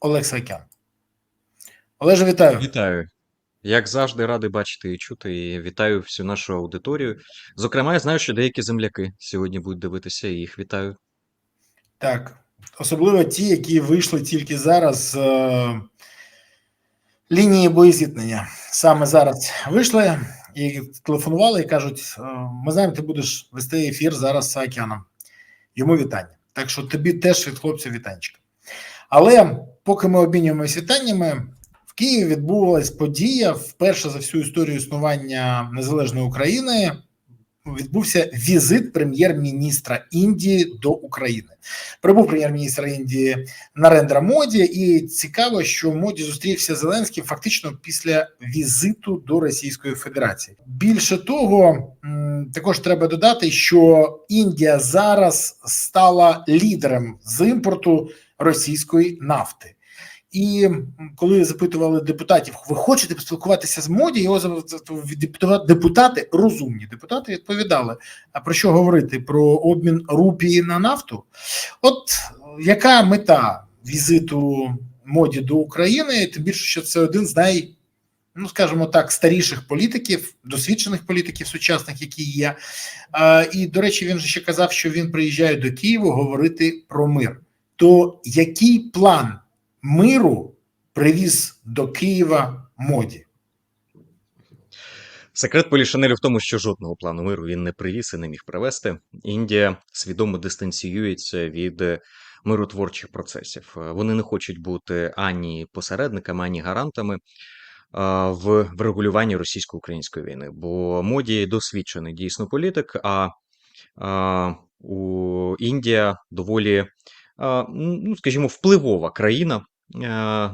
Олег Сакян. Олеже, вітаю. Вітаю. Як завжди, радий бачити і чути, і вітаю всю нашу аудиторію. Зокрема, я знаю, що деякі земляки сьогодні будуть дивитися, і їх вітаю. Так, особливо ті, які вийшли тільки зараз з е, лінії боєзіткнення. Саме зараз вийшли і телефонували і кажуть: е, ми знаємо, ти будеш вести ефір зараз з Саакяном. Йому вітання. Так що тобі теж від хлопця вітанчика. Але поки ми обмінюємося вітаннями, в Києві відбувалась подія вперше за всю історію існування незалежної України. Відбувся візит прем'єр-міністра Індії до України. Прибув прем'єр-міністр Індії Нарендра Моді, і цікаво, що Моді зустрівся з Зеленським фактично після візиту до Російської Федерації. Більше того, також треба додати, що Індія зараз стала лідером з імпорту російської нафти. І коли запитували депутатів, ви хочете поспілкуватися з моді, його депутати, розумні депутати відповідали: а про що говорити? Про обмін рупії на нафту? От яка мета візиту моді до України? Тим більше, що це один з най, ну скажімо так, старіших політиків, досвідчених політиків сучасних, які є. І до речі, він же ще казав, що він приїжджає до Києва говорити про мир. То який план? миру привіз до Києва моді. Секрет Полішанелю в тому, що жодного плану миру він не привіз і не міг привести. Індія свідомо дистанціюється від миротворчих процесів. Вони не хочуть бути ані посередниками, ані гарантами в врегулюванні російсько-української війни. Бо моді досвідчений дійсно політик. А у Індія доволі ну, скажімо, впливова країна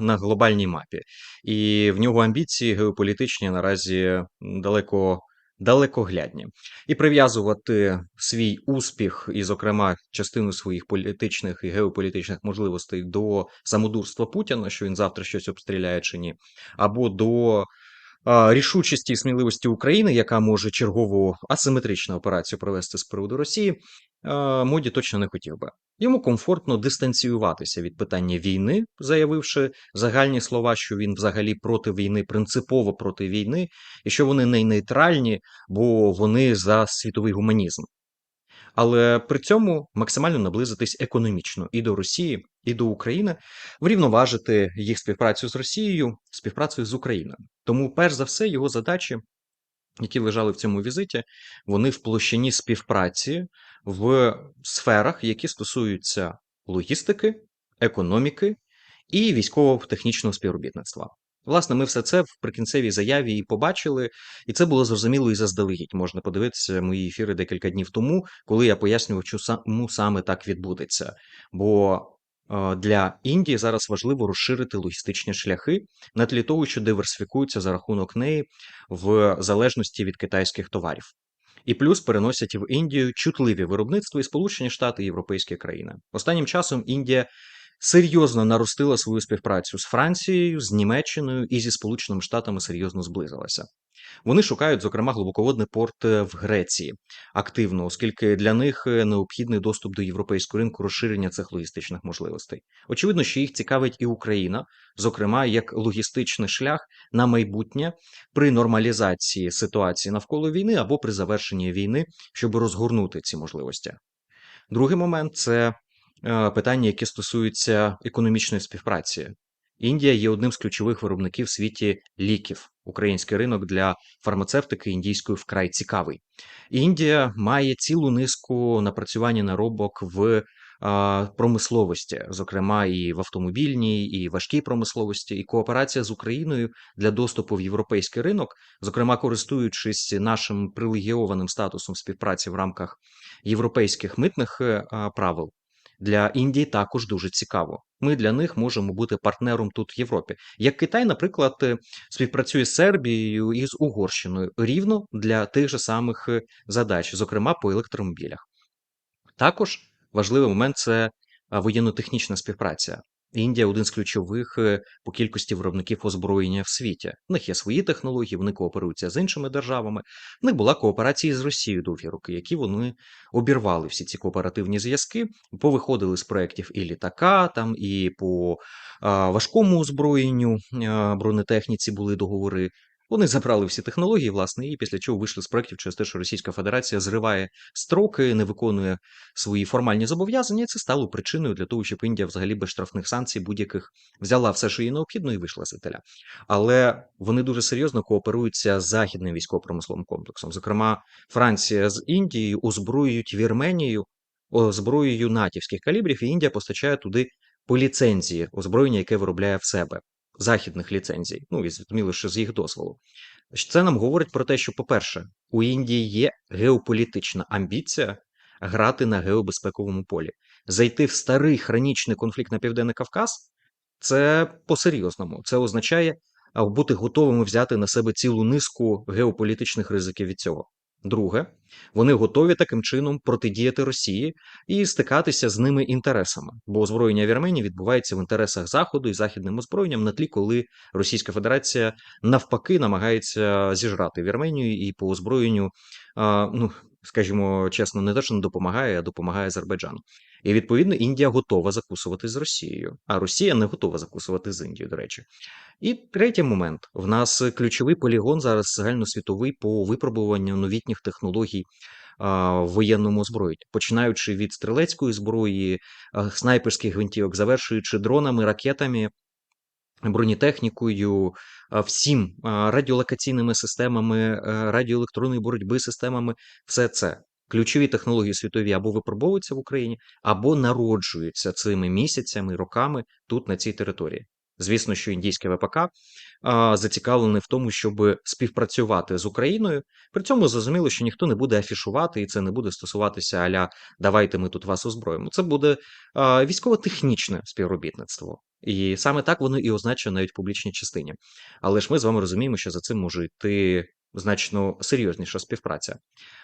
на глобальній мапі, і в нього амбіції геополітичні наразі далеко далекоглядні. І прив'язувати свій успіх, і, зокрема, частину своїх політичних і геополітичних можливостей до самодурства Путіна, що він завтра щось обстріляє чи ні, або до рішучості і сміливості України, яка може чергову асиметричну операцію провести з приводу Росії, моді точно не хотів би. Йому комфортно дистанціюватися від питання війни, заявивши загальні слова, що він взагалі проти війни, принципово проти війни, і що вони не нейтральні, бо вони за світовий гуманізм. Але при цьому максимально наблизитись економічно і до Росії, і до України, врівноважити їх співпрацю з Росією, співпрацею з Україною. Тому, перш за все, його задачі, які лежали в цьому візиті, вони в площині співпраці в сферах, які стосуються логістики, економіки і військово-технічного співробітництва. Власне, ми все це в прикінцевій заяві і побачили, і це було зрозуміло і заздалегідь. Можна подивитися мої ефіри декілька днів тому, коли я пояснював, чому саме так відбудеться. Бо для Індії зараз важливо розширити логістичні шляхи на тлі того, що диверсифікуються за рахунок неї в залежності від китайських товарів. І плюс переносять в Індію чутливі виробництва і Сполучені Штати і європейські країни. Останнім часом Індія серйозно наростила свою співпрацю з Францією, з Німеччиною і зі Сполученими Штатами серйозно зблизилася. Вони шукають, зокрема, глибоководний порт е, в Греції активно, оскільки для них е, необхідний доступ до європейського ринку розширення цих логістичних можливостей. Очевидно, що їх цікавить і Україна, зокрема як логістичний шлях на майбутнє при нормалізації ситуації навколо війни або при завершенні війни, щоб розгорнути ці можливості. Другий момент це питання, які стосуються економічної співпраці. Індія є одним з ключових виробників в світі ліків. Український ринок для фармацевтики індійської вкрай цікавий. Індія має цілу низку напрацювання наробок в промисловості, зокрема і в автомобільній, і важкій промисловості, і кооперація з Україною для доступу в європейський ринок, зокрема користуючись нашим привілегіованим статусом співпраці в рамках європейських митних е, правил, для Індії також дуже цікаво. Ми для них можемо бути партнером тут в Європі. Як Китай, наприклад, е, співпрацює з Сербією і з Угорщиною рівно для тих же самих е, задач, зокрема по електромобілях. Також важливий момент це воєнно-технічна співпраця. Індія один з ключових е, по кількості виробників озброєння в світі. В них є свої технології, вони кооперуються з іншими державами. В них була кооперація з Росією довгі роки, які вони обірвали всі ці кооперативні зв'язки, повиходили з проєктів і літака, там і по важкому озброєнню бронетехніці були договори. Вони забрали всі технології, власне, і після чого вийшли з проєктів через те, що Російська Федерація зриває строки, не виконує свої формальні зобов'язання. Це стало причиною для того, щоб Індія взагалі без штрафних санкцій будь-яких взяла все, що їй необхідно, і вийшла з італя. Але вони дуже серйозно кооперуються з західним військово-промисловим комплексом. Зокрема, Франція з Індією озброюють Вірменію озброєю натівських калібрів, і Індія постачає туди по ліцензії озброєння, яке виробляє в себе західних ліцензій. Ну і зрозуміло, що з їх дозволу. Це нам говорить про те, що, по-перше, у Індії є геополітична амбіція грати на геобезпековому полі. Зайти в старий хронічний конфлікт на Південний Кавказ це по-серйозному. Це означає бути готовими взяти на себе цілу низку геополітичних ризиків від цього. Друге, вони готові таким чином протидіяти Росії і стикатися з ними інтересами, бо озброєння Вірменії відбувається в інтересах Заходу і західним озброєнням на тлі, коли Російська Федерація навпаки намагається зіжрати Вірменію і по озброєнню, ну скажімо чесно, не те, що не допомагає, а допомагає Азербайджану. І відповідно Індія готова закусувати з Росією, а Росія не готова закусувати з Індією, до речі. І третій момент: в нас ключовий полігон зараз загальносвітовий по випробуванню новітніх технологій в воєнному озброєнні, починаючи від стрілецької зброї, снайперських гвинтівок, завершуючи дронами, ракетами. Бронетехнікою, всім радіолокаційними системами, радіоелектронної боротьби системами, все це ключові технології світові або випробовуються в Україні, або народжуються цими місяцями, роками тут на цій території. Звісно, що індійське ВПК а, зацікавлене в тому, щоб співпрацювати з Україною. При цьому зрозуміло, що ніхто не буде афішувати, і це не буде стосуватися аля давайте ми тут вас озброїмо. Це буде військово-технічне співробітництво. І саме так воно і означає навіть в публічній частині. Але ж ми з вами розуміємо, що за цим може йти значно серйозніша співпраця,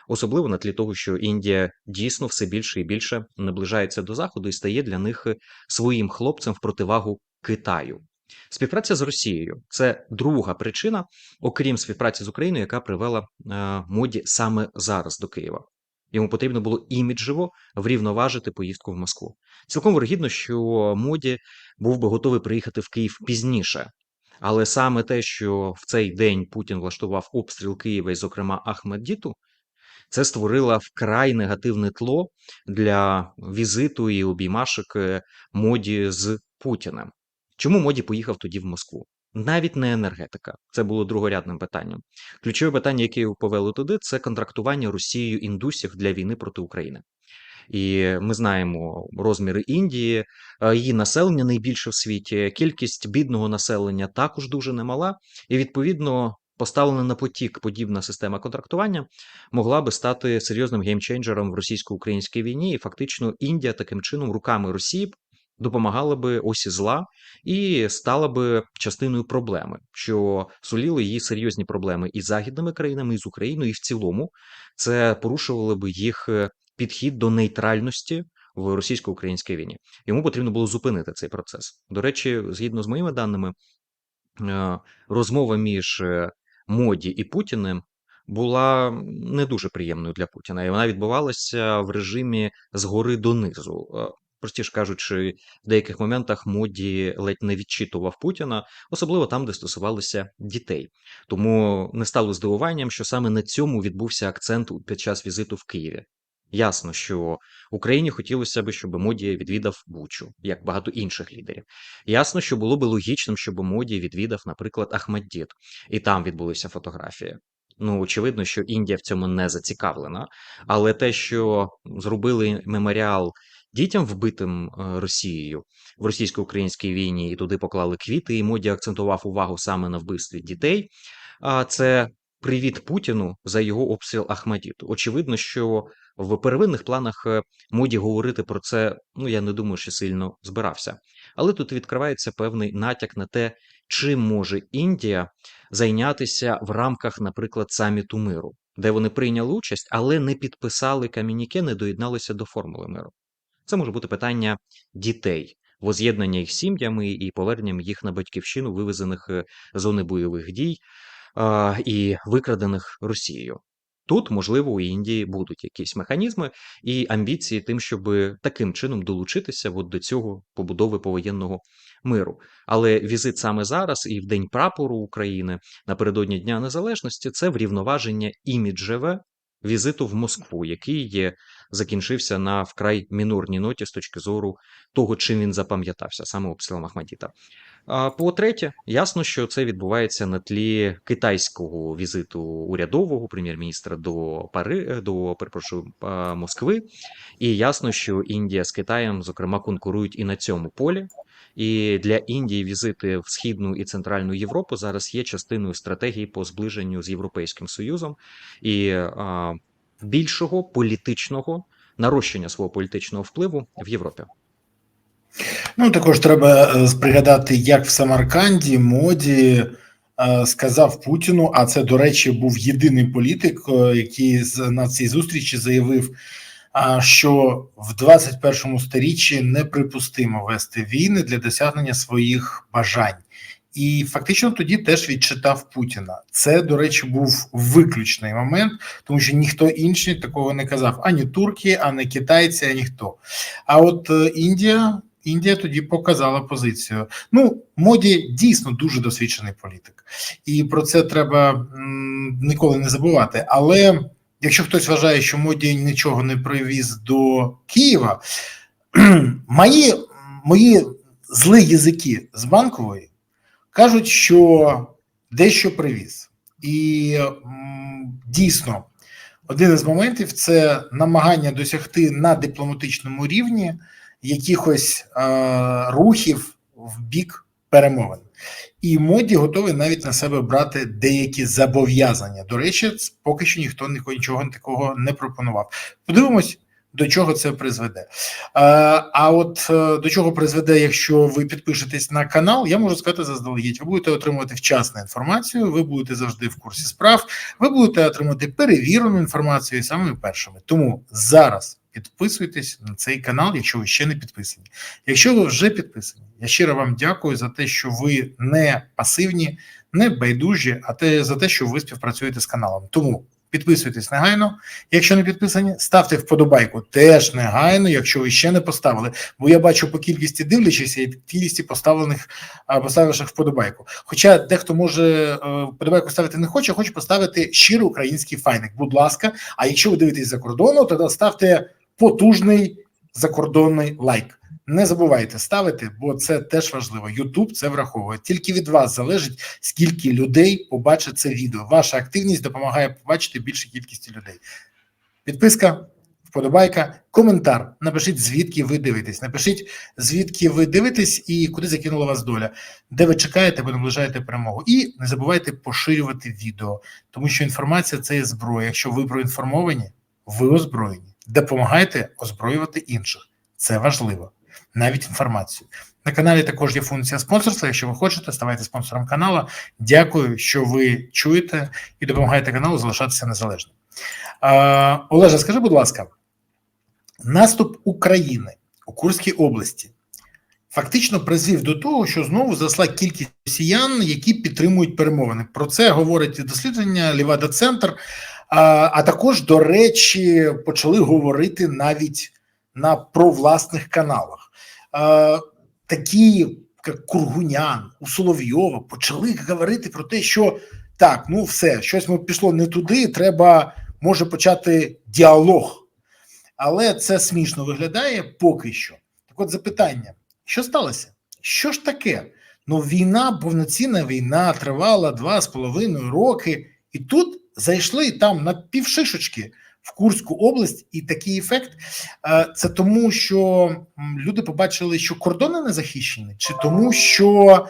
особливо на тлі того, що Індія дійсно все більше і більше наближається до заходу і стає для них своїм хлопцем в противагу Китаю. Співпраця з Росією це друга причина, окрім співпраці з Україною, яка привела е, моді саме зараз до Києва. Йому потрібно було іміджево врівноважити поїздку в Москву. Цілком вирогідно, що моді був би готовий приїхати в Київ пізніше, але саме те, що в цей день Путін влаштував обстріл Києва, і, зокрема, Ахмеддіту, це створило вкрай негативне тло для візиту і обіймашок е, моді з Путіним. Чому моді поїхав тоді в Москву? Навіть не енергетика, це було другорядним питанням. Ключове питання, яке його повели туди, це контрактування Росією індусів для війни проти України. І ми знаємо розміри Індії, е, її населення найбільше в світі, кількість бідного населення також дуже немала, і відповідно. Поставлена на потік подібна система контрактування могла би стати серйозним геймченджером в російсько-українській війні, і фактично Індія таким чином руками Росії допомагала би осі зла і стала би частиною проблеми, що суліли її серйозні проблеми із західними країнами, і з Україною, і в цілому це порушувало би їх е, підхід до нейтральності в російсько-українській війні. Йому потрібно було зупинити цей процес. До речі, згідно з моїми даними, е, розмова між е, Моді і Путіним. Була не дуже приємною для Путіна, і вона відбувалася в режимі згори донизу простіше кажучи, в деяких моментах моді ледь не відчитував Путіна, особливо там, де стосувалося дітей. Тому не стало здивуванням, що саме на цьому відбувся акцент під час візиту в Києві. Ясно, що Україні хотілося б, щоб моді відвідав Бучу, як багато інших лідерів. Ясно, що було б логічним, щоб моді відвідав, наприклад, Ахмаддіт, і там відбулися фотографії. Ну, очевидно, що Індія в цьому не зацікавлена, але те, що зробили меморіал дітям, вбитим е, Росією в російсько-українській війні, і туди поклали квіти, і моді акцентував увагу саме на вбивстві дітей. А це привіт Путіну за його обстріл Ахмадіту. Очевидно, що в первинних планах е, моді говорити про це, ну я не думаю, що сильно збирався. Але тут відкривається певний натяк на те, чим може Індія зайнятися в рамках, наприклад, саміту миру, де вони прийняли участь, але не підписали камініке, не доєдналися до формули миру. Це може бути питання дітей, воз'єднання їх сім'ями і поверненням їх на батьківщину, вивезених е, з зони бойових дій і викрадених Росією. Тут, можливо, у Індії будуть якісь механізми і амбіції тим, щоб таким чином долучитися от до цього побудови повоєнного миру. Але візит саме зараз і в День прапору України напередодні Дня Незалежності це врівноваження іміджеве візиту в Москву, який є, закінчився на вкрай мінорній ноті з точки зору того, чим він запам'ятався, саме обстрілом Ахмадіта. По-третє, ясно, що це відбувається на тлі китайського візиту урядового прем'єр-міністра до Пари до перепрошую Москви, і ясно, що Індія з Китаєм, зокрема, конкурують і на цьому полі. І для Індії візити в східну і центральну Європу зараз є частиною стратегії по зближенню з Європейським Союзом і більшого політичного нарощення свого політичного впливу в Європі. Ну також треба е, пригадати, як в Самарканді моді е, сказав Путіну. А це, до речі, був єдиний політик, е, який на цій зустрічі заявив, що в 21 сторіччі неприпустимо вести війни для досягнення своїх бажань. І фактично тоді теж відчитав Путіна. Це, до речі, був виключний момент, тому що ніхто інший такого не казав: ані турки, ані китайці, ані хто. А от е, Індія. Індія тоді показала позицію. Ну, моді дійсно дуже досвідчений політик, і про це треба ніколи не забувати. Але якщо хтось вважає, що моді нічого не привіз до Києва, мої, мої злі язики з банкової кажуть, що дещо привіз, і дійсно один із моментів це намагання досягти на дипломатичному рівні якихось е, рухів в бік перемовин. І моді готовий навіть на себе брати деякі зобов'язання. До речі, поки що ніхто нічого такого не пропонував. Подивимось, до чого це призведе. Е, а от е, до чого призведе, якщо ви підпишетесь на канал, я можу сказати заздалегідь. Ви будете отримувати вчасну інформацію, ви будете завжди в курсі справ, ви будете отримати перевірену інформацію і самими першими. Тому зараз підписуйтесь на цей канал, якщо ви ще не підписані. Якщо ви вже підписані, я щиро вам дякую за те, що ви не пасивні, не байдужі, а те за те, що ви співпрацюєте з каналом. Тому підписуйтесь негайно. Якщо не підписані, ставте вподобайку теж негайно, якщо ви ще не поставили. Бо я бачу по кількості дивлячися і кількості поставлених поставивших вподобайку. Хоча дехто може е, вподобайку ставити не хоче, хоче поставити щирий український файник. Будь ласка, а якщо ви дивитесь за кордону, тоді ставте потужний закордонний лайк. Не забувайте ставити, бо це теж важливо. Ютуб це враховує. Тільки від вас залежить, скільки людей побачить це відео. Ваша активність допомагає побачити більше кількості людей. Підписка, вподобайка, коментар. Напишіть, звідки ви дивитесь. Напишіть, звідки ви дивитесь і куди закинула вас доля, де ви чекаєте, або наближаєте перемогу. І не забувайте поширювати відео, тому що інформація це є зброя. Якщо ви проінформовані, ви озброєні. Допомагайте озброювати інших. Це важливо. Навіть інформацію. На каналі також є функція спонсорства. Якщо ви хочете, ставайте спонсором каналу. Дякую, що ви чуєте і допомагаєте каналу залишатися незалежним. Олеже, скажи, будь ласка, наступ України у Курській області фактично призвів до того, що знову зросла кількість росіян, які підтримують перемовини. Про це говорить дослідження Лівада Центр. А, а також, до речі, почали говорити навіть на провласних каналах. Е, такі як Кургунян, у Соловйова почали говорити про те, що так, ну все, щось ми пішло не туди, треба може почати діалог. Але це смішно виглядає поки що. Так от запитання: що сталося? Що ж таке? Ну, війна, повноцінна війна тривала два з половиною роки, і тут зайшли там на півшишечки в Курську область, і такий ефект е, це тому, що люди побачили, що кордони не захищені, чи тому, що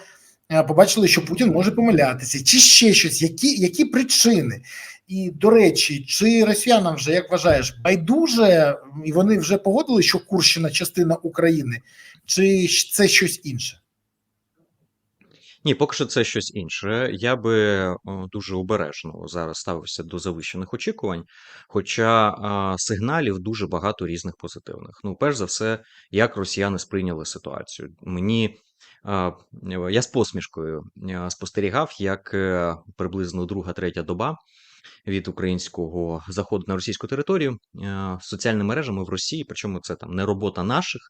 е, побачили, що Путін може помилятися, чи ще щось, які, які причини. І до речі, чи росіянам вже як вважаєш, байдуже, і вони вже погодили, що Курщина частина України, чи це щось інше? Ні, поки що це щось інше. Я би дуже обережно зараз ставився до завищених очікувань, хоча сигналів дуже багато різних позитивних. Ну, перш за все, як росіяни сприйняли ситуацію. Мені я з посмішкою спостерігав, як е, приблизно друга-третя доба від українського заходу на російську територію е, соціальними мережами в Росії, причому це там не робота наших,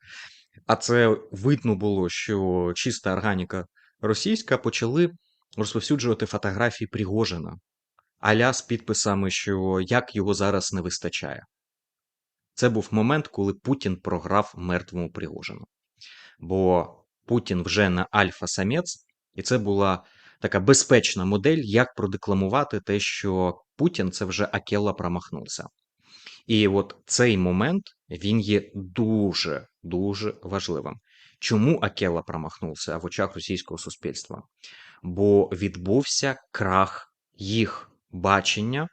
а це видно було, що чиста органіка російська почали розповсюджувати фотографії Пригожина, аля з підписами, що як його зараз не вистачає. Це був момент, коли Путін програв мертвому Пригожину. Бо Путін вже на альфа-самець, і це була така безпечна модель, як продекламувати те, що Путін це вже Акела промахнувся. І от цей момент він є дуже дуже важливим. Чому Акела промахнувся в очах російського суспільства? Бо відбувся крах їх бачення,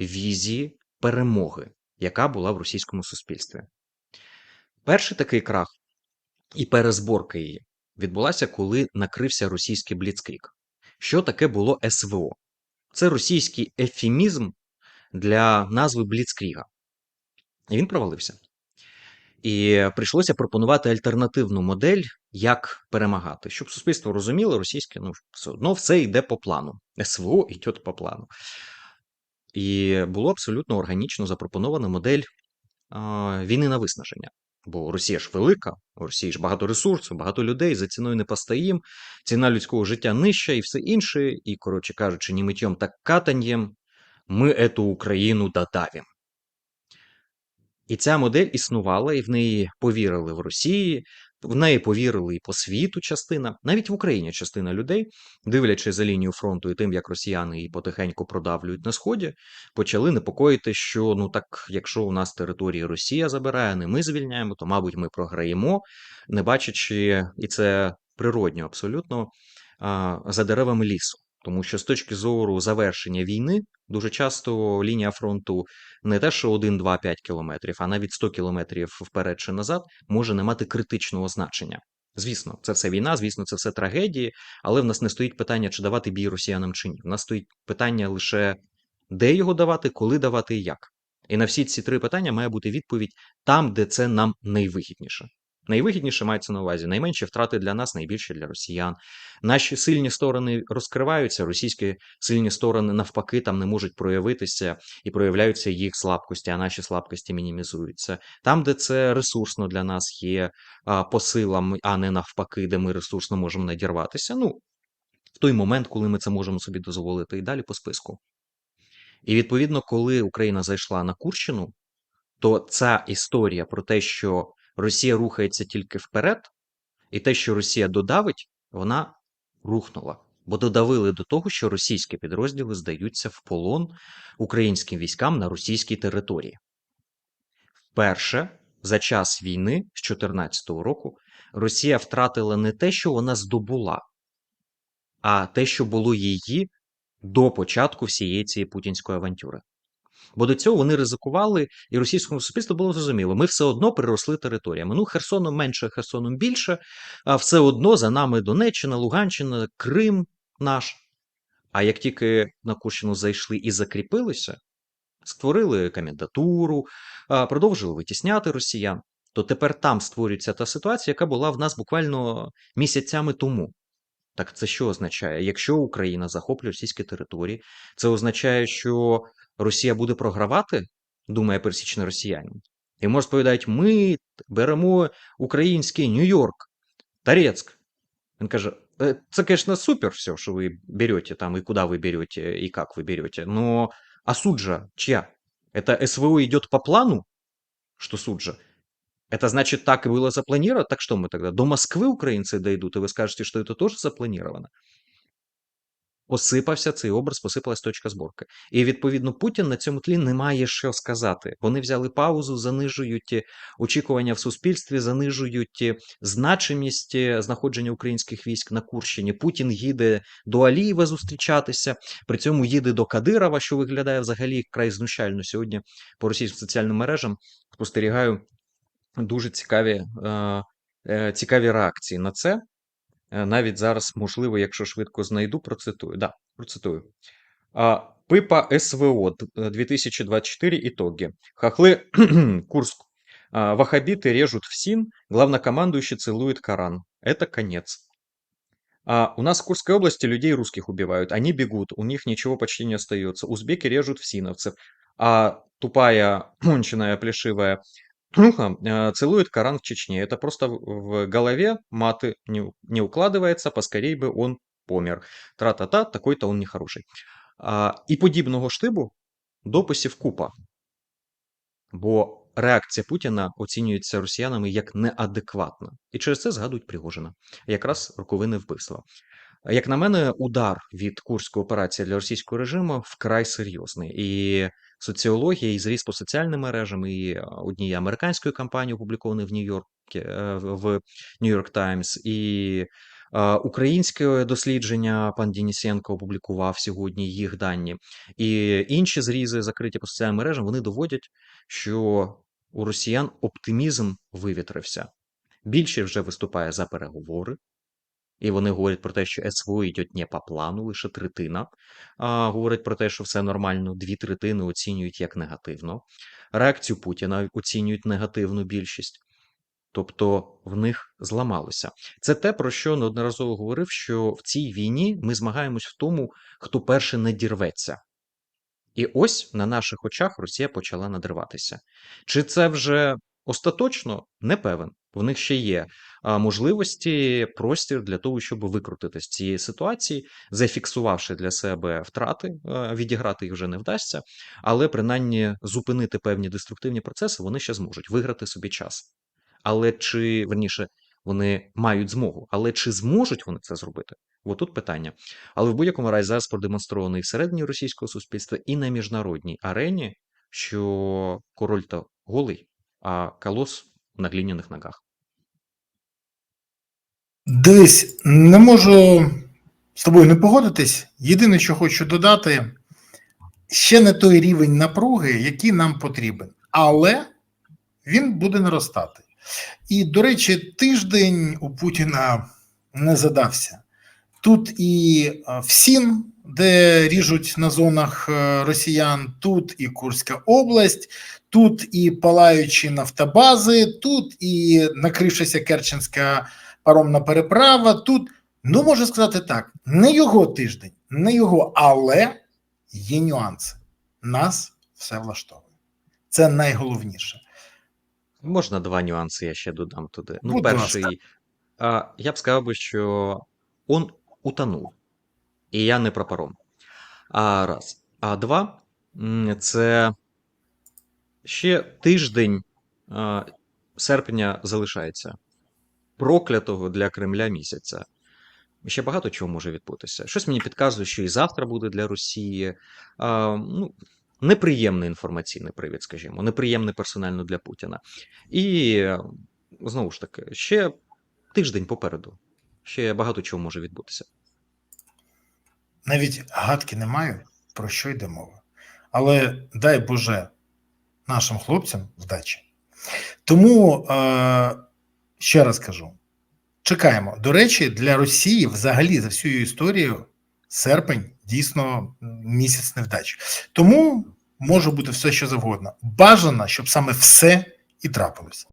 візії перемоги, яка була в російському суспільстві. Перший такий крах і перезборка її відбулася, коли накрився російський бліцкрік. Що таке було СВО? Це російський ефемізм для назви Бліцкріга. І він провалився. І прийшлося пропонувати альтернативну модель, як перемагати, щоб суспільство розуміло, російське ну, все одно все йде по плану. СВО йде по плану. І було абсолютно органічно запропонована модель а, війни на виснаження. Бо Росія ж велика, у Росії ж багато ресурсу, багато людей, за ціною не постоїм, ціна людського життя нижча і все інше. І, коротше кажучи, ні миттєм, так катанням ми ету Україну додавим. І ця модель існувала, і в неї повірили в Росії, в неї повірили і по світу частина, навіть в Україні частина людей, дивлячись за лінію фронту і тим, як росіяни її потихеньку продавлюють на сході, почали непокоїти, що ну так, якщо у нас території Росія забирає, не ми звільняємо, то мабуть ми програємо, не бачачи, і це природньо абсолютно за деревами лісу. Тому що з точки зору завершення війни дуже часто лінія фронту не те, що 1-2-5 кілометрів, а навіть 100 кілометрів вперед чи назад може не мати критичного значення. Звісно, це все війна, звісно, це все трагедії, але в нас не стоїть питання, чи давати бій росіянам чи ні. В нас стоїть питання лише де його давати, коли давати і як. І на всі ці три питання має бути відповідь там, де це нам найвигідніше. Найвигідніше мається на увазі найменші втрати для нас, найбільші для росіян. Наші сильні сторони розкриваються, російські сильні сторони навпаки там не можуть проявитися і проявляються їх слабкості, а наші слабкості мінімізуються. Там, де це ресурсно для нас є а, по силам, а не навпаки, де ми ресурсно можемо надірватися. Ну, в той момент, коли ми це можемо собі дозволити, і далі по списку. І відповідно, коли Україна зайшла на Курщину, то ця історія про те, що Росія рухається тільки вперед, і те, що Росія додавить, вона рухнула. Бо додавили до того, що російські підрозділи здаються в полон українським військам на російській території. Вперше за час війни з 2014 року Росія втратила не те, що вона здобула, а те, що було її до початку всієї цієї путінської авантюри. Бо до цього вони ризикували, і російському суспільству було зрозуміло, ми все одно приросли територіями. Ну, Херсоном менше, Херсоном більше, а все одно за нами Донеччина, Луганщина, Крим наш. А як тільки на Курщину зайшли і закріпилися, створили комендатуру, продовжили витісняти росіян, то тепер там створюється та ситуація, яка була в нас буквально місяцями тому. Так це що означає? Якщо Україна захоплює російські території, це означає, що Росія буде програвати, думає пересічний росіянин. І може сповідають, ми беремо український Нью-Йорк, Торецьк. Він каже: «Е, це, звісно, супер все, що ви берете там, і куди ви берете, і як ви берете. Но а суджа чья? Это СВО идет по плану, что суджа? Это значит, так и было запланировано? Так что мы тогда? До Москвы украинцы дойдут, и вы скажете, что это тоже запланировано? Посипався цей образ, посипалась точка зборки. І відповідно Путін на цьому тлі не має що сказати. Вони взяли паузу, занижують очікування в суспільстві, занижують значимість знаходження українських військ на Курщині. Путін їде до Алієва зустрічатися, при цьому їде до Кадирова, що виглядає взагалі край знущально сьогодні по російським соціальним мережам. Спостерігаю дуже цікаві, е, е, цікаві реакції на це. Навіть зараз, можливо, якщо швидко знайду, процитую. Да, процитую. А, Пипа СВО д- э, 2024 итоги. Хохлы Курск. А, Ваххабиты режут в СИН, главнокомандующий целует Коран. Это конец. А у нас в Курской области людей русских убивают. Они бегут, у них ничего почти не остается. Узбеки режут в синовцев. А тупая, конченая, плешивая целует Коран в Чечне. Это просто в в голове маты не, у- не укладывается, поскорей би он помер. Тра-та-та, такой-то он нехороший. А, і подібного штибу дописів купа. Бо реакція Путіна оцінюється росіянами як неадекватна. І через це згадують Пригожина. Якраз роковини вбивства. Як на мене, удар від курської операції для російського режиму вкрай серйозний. І соціологія, і зріз по соціальним мережам, і е, однієї американської кампанії, опублікованої в Нью-Йорк в Нью-Йорк Таймс, і е, українське дослідження пан Дінісенко опублікував сьогодні їх дані. І інші зрізи, закриті по соціальним мережам, вони доводять, що у росіян оптимізм вивітрився. Більшість вже виступає за переговори. І вони говорять про те, що СВО йде не по плану, лише третина. А, говорять про те, що все нормально, дві третини оцінюють як негативно. Реакцію Путіна оцінюють негативну більшість. Тобто в них зламалося. Це те, про що неодноразово говорив, що в цій війні ми змагаємось в тому, хто перший не дірветься. І ось на наших очах Росія почала надриватися. Чи це вже остаточно? Не певен. В них ще є можливості, простір для того, щоб викрутитися з цієї ситуації, зафіксувавши для себе втрати, е, відіграти їх вже не вдасться, але принаймні зупинити певні деструктивні процеси вони ще зможуть виграти собі час. Але чи верніше вони мають змогу, але чи зможуть вони це зробити? От тут питання. Але в будь-якому разі зараз продемонстровано і всередині російського суспільства, і на міжнародній арені, що король то голий, а колос на глиняних ногах. Дивись, не можу з тобою не погодитись. Єдине, що хочу додати, ще не той рівень напруги, який нам потрібен, але він буде наростати. І, до речі, тиждень у Путіна не задався. Тут і е, ФСІН, де ріжуть на зонах е, росіян, тут і Курська область, тут і палаючі нафтобази, тут і накрившися Керченська паромна переправа. Тут, ну можу сказати так, не його тиждень, не його, але є нюанси. Нас все влаштовує. Це найголовніше. Можна два нюанси я ще додам туди. Ну, Будь перший, а, я б сказав би, що он утонув. І я не про паром. А раз. А два, це ще тиждень а, серпня залишається. Проклятого для Кремля місяця. Ще багато чого може відбутися. Щось мені підказує, що і завтра буде для Росії. А, ну, неприємний інформаційний привід, скажімо, неприємний персонально для Путіна. І знову ж таки, ще тиждень попереду. Ще багато чого може відбутися. Навіть гадки не маю, про що йде мова. Але дай Боже нашим хлопцям вдачі. Тому е, ще раз кажу: чекаємо. До речі, для Росії взагалі за всю історію серпень дійсно місяць невдач. Тому може бути все, що завгодно. Бажано, щоб саме все і трапилось.